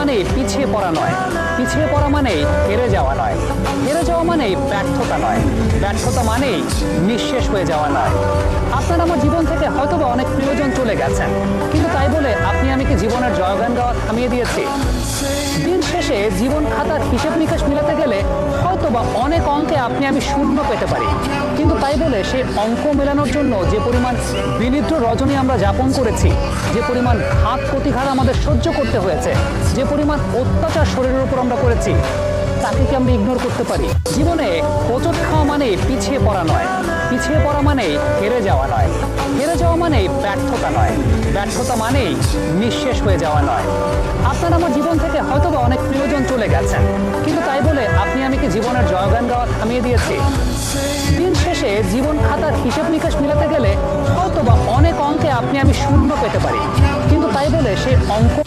মানে পিছিয়ে পড়া নয়। পিছিয়ে পড়া মানে হেরে যাওয়া নয়। হেরে যাওয়া মানে ব্যর্থতা নয়। ব্যর্থতা মানেই নিঃশেষ হয়ে যাওয়া নয়। আপনার আমার জীবন থেকে হয়তোবা অনেক প্রিয়জন চলে গেছেন। কিন্তু তাই বলে আপনি আমি কি জীবনের জয়গান গাওয়া থামিয়ে দিয়েছি দিন শেষে জীবন খাতার হিসেব নিকাশ মিলাতে গেলে হয়তোবা অনেক অঙ্কে আপনি আমি শূন্য পেতে পারি। কিন্তু তাই বলে সেই অঙ্ক মেলানোর জন্য যে পরিমাণ বিনিদ্র রজনী আমরা যাপন করেছি, যে পরিমাণ ঘাত প্রতিঘাত আমাদের সহ্য করতে হয়েছে, যে পরিমাণ অত্যাচার শরীরের উপর আমরা করেছি, তাকে কি আমরা ইগনোর করতে পারি? জীবনে হোঁচট খাওয়া মানে পিছিয়ে পড়া নয়। পিছিয়ে পড়া মানে হেরে যাওয়া নয়। হেরে যাওয়া মানে ব্যর্থতা নয়। ব্যর্থতা মানেই নিঃশেষ হয়ে যাওয়া নয়। আপনার আমার জীবন থেকে হয়তোবা গাওয়া থামিয়ে দিয়েছে। দিন শেষে জীবন খাতার হিসেব নিকাশ মিলাতে গেলে হয়তো বা অনেক অঙ্কে আপনি আমি শূন্য পেতে পারি। কিন্তু তাই বলে সেই অঙ্ক